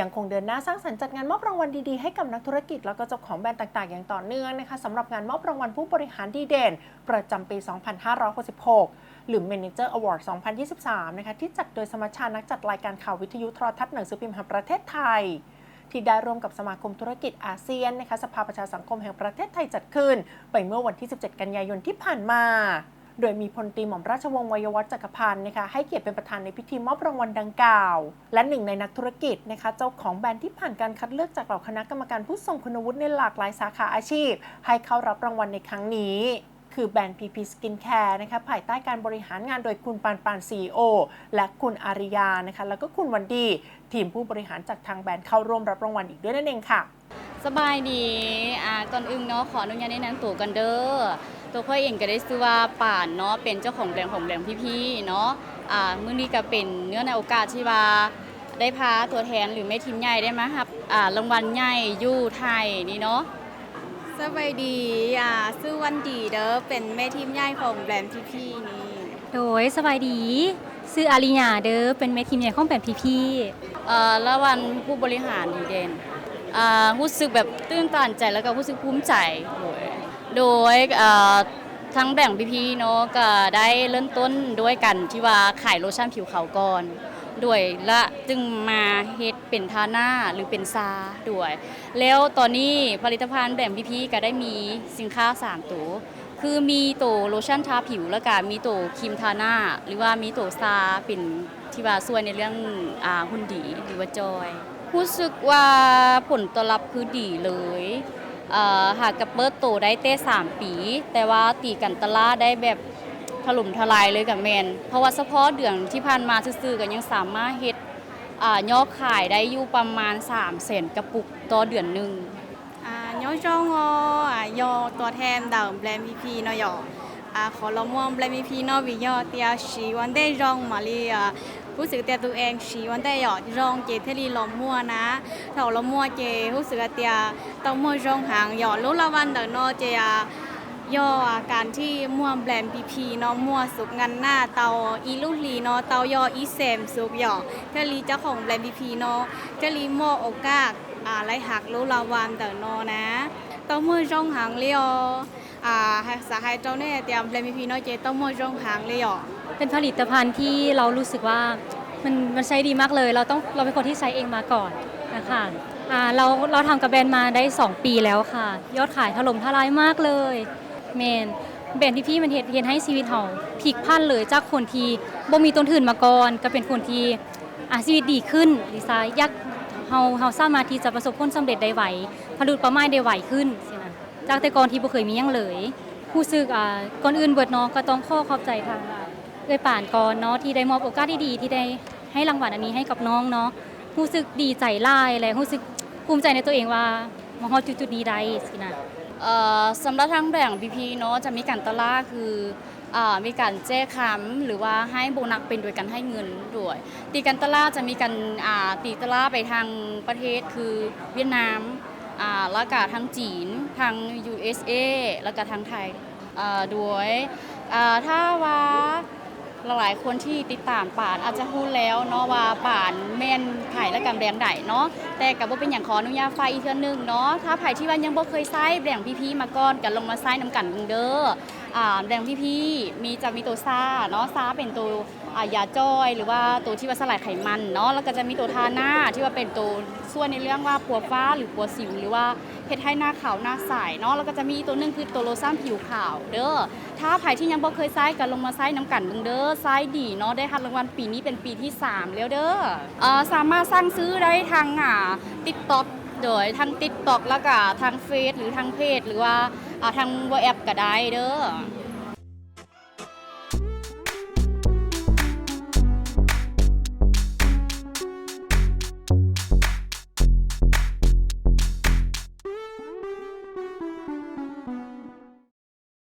ยังคงเดินหน้าสร้างสรรค์จัดงานมอบรางวัลดีๆให้กับนักธุรกิจ แล้วก็เจ้าของแบรนด์ต่างๆ อย่างต่อเนื่องนะคะสำหรับงานมอบรางวัลผู้บริหารดีเด่น ประจำปี 2566 หรือ Manager Award 2023 นะคะที่จัดโดยสมาชานักจัดรายการข่าววิทยุโทรทัศน์หนังสือพิมพ์แห่งประเทศไทยที่ได้ร่วมกับสมาคมธุรกิจอาเซียนนะคะสภาประชาสังคมแห่งประเทศไทยจัดขึ้น ไปเมื่อวันที่ 17 กันยายนที่ผ่านมา โดยมีพลตรีหม่อมราชวงศ์วัยวัฒน์จักรพันธ์นะคะให้เกียรติเป็นประธานในพิธีมอบรางวัลดังกล่าว และหนึ่งในนักธุรกิจนะคะเจ้าของแบรนด์ที่ผ่านการคัดเลือกจากเหล่าคณะกรรมการผู้ทรงคุณวุฒิในหลากหลายสาขาอาชีพ ให้เข้ารับรางวัลในครั้งนี้คือแบรนด์ PP Skin Care นะคะภายใต้การบริหารงานโดยคุณปานปาน CEO และคุณอาริยานะคะแล้วก็คุณวันดี ทีมผู้บริหารจากทางแบรนด์เข้าร่วมรับรางวัลอีกด้วยนั่นเองค่ะ สบายดีอ่าก่อนอื่นเนาะขออนุญาตแนะนำตัวกันเด้อ ตัวค่อยเองก็ได้ชื่อว่าป่านเนาะเป็นเจ้าของแบรนด์ของแบรนด์พี่ๆเนาะอ่ามื้อนี้ก็เป็นเนื้อในโอกาสที่ว่าได้พาตัวแทนหรือแม่ทีมใหญ่ได้มารับอ่ารางวัลใหญ่อยู่ไทยนี่เนาะสบายดีอ่าซื้อวันดีเด้อเป็นแม่ทีมใหญ่ของแบรนด์พี่พี่ๆนี่โดยสบายดีซื้ออาริยาเด้อเป็นเมทีมใหญ่ของแบบพี่เอ่อรางวัลผู้บริหารดีเด่นอ่ารู้สึกแบบตื้นตันใจแล้วก็รู้สึกภูมิใจโดย โดยเอ่อทั้งแบ่งพี่ๆเนาะก็ได้เริ่มต้นด้วยกันที่ว่าขายโลชั่นผิวขาวก่อนด้วยและจึงมาเฮ็ดเป็นทาหน้าหรือเป็นซาด้วย แล้วตอนนี้ผลิตภัณฑ์แบ่งพี่ๆก็ได้มีสินค้า 3 ตัว คือมีตัวโลชั่นทาผิวแล้วก็มีตัวครีมทาหน้า หรือว่ามีตัวซาเป็นที่ว่าช่วยในเรื่องอ่าหุ่นดีหรือว่าจอยรู้สึกว่าผลตอบรับคือดีเลย หากกับเปิดตโตได้เต้สามปี แต่ว่าตีกันตลาดได้แบบถล่มทลายเลยกับแมน เพราะว่าเฉพาะเดือนที่ผ่านมาซื่อๆกันยังสามารถเฮ็ดอ่ายอดขายได้อยู่ประมาณ3แสนกระปุกต่อเดือนหนึ่งย่อจองอ่ยอตัวแทนดาวแบรนด์พี่พี่ๆเนอยอ อาขอลม่วงแบรนด์พี่พี่นาะวิยอเตียชีวันได้รองมาเลยรู้สึกเตียตัวเองชีวันได้หยอร้องเจเทลีลมมั่วนะถ้าลมั่วเจรู้สึกว่าเตียต้องมั่วรองหางหยอรู้ละวันเด้อเนาะเจียย่ออาการที่มั่วแบรนด์พีพีเนาะมั่วสุกงันหน้าเตาอีลูกลีเนาะเตายออีเซมสุกหยอเทลีเจ้าของแบรนด์พีพีเนาะเทลีโมโอกากอ่าไรหักรู้ลาวันเตอเนาะนะต้องมือร่องหางเลียว อ่าสาหายเจ้าเนี่ยเตรียมแบรนด์พีพีเนาะเจต้องมือร่องหางเลียวๆเป็นผลิตภัณฑ์ที่เรารู้สึกว่ามันมันใช้ดีมากเลย เราต้องเราเป็นคนที่ใช้เองมาก่อนนะคะอ่าเราเราทำกับแบรนด์มาได้ 2 ปีแล้วค่ะ ยอดขายถล่มทลายมากเลยเมนแบรนด์ที่พี่มันเฮ็ดเฮ็ดให้ชีวิตเราพลิกพันเลยจากคนที่บ่มีต้นทุนมาก่อน ก็เป็นคนที่อาชีวิตดีขึ้นดีไซน์ยากเฮาเฮาสามารถที่จะประสบผลสำเร็จได้ไหวผลิตประมาณได้ไหวขึ้น จากแต่ก่อนที่บ่เคยมีหยังเลยผู้ซึกอ่าก่อนอื่นเบิดเนาะก็ต้องขอขอบใจทางอ่าเอ้ยป่านก่อนเนาะที่ได้มอบโอกาสดีๆที่ได้ให้รางวัลอันนี้ให้กับน้องเนาะรู้สึกดีใจหลายและรู้สึกภูมิใจในตัวเองว่ามาฮอดจุดๆนี้ได้สินะ เอ่อสำหรับทางแบ่ง BP เนาะจะมีการตลาดคืออ่ามีการแจ้คำหรือว่าให้โบนัสเป็นโดยการให้เงินด้วย ตีกันตลาดจะมีการอ่าตีตลาดไปทางประเทศคือเวียดนาม อ่าแล้วก็ทางจีนทาง USA แล้วก็ทางไทยอ่าด้วยอ่าถ้าว่าหลายๆคนที่ติดตามป่านอาจจะรู้แล้วเนาะว่าป่านแม่นไผ่และกันแบรนด์ใดเนาะแต่กับว่าเป็นอย่างขออนุญาตไฟอีกเทื่อนึงเนาะถ้าไผ่ที่ว่ายังบ่เคยใช้แบ่งพี่ๆมาก่อนกันลงมาใช้น้ำกันเบิ่งเด้ออ่าแบ่งพี่ๆมีจะมีตัวซาเนาะซาเป็นตัว ยาจ้อย หรือว่าตัวที่ว่าสลายไขมันเนาะแล้วก็จะมีตัวทาหน้าที่ว่าเป็นตัวส่วนในเรื่องว่าปัวฟ้าหรือปัวสิวหรือว่าเฮ็ดให้หน้าขาวหน้าใสเนาะแล้วก็จะมีตัวหนึงคือตัวโลชั่นผิวขาวเด้อถ้าไผ่ที่ยังบ่เคยใช้กันลงมาใช้น้ำกันเบิ่งเด้อใช้ดีเนาะได้รับรางวัลปีนี้เป็นปีที่ 3 แล้วเด้อเอ่อสามารถสั่งซื้อได้ทางอ่า TikTok โดยทาง TikTok แล้วก็ทางเฟซหรือทางเพจหรือว่าทางวแอปก็ได้เด้อ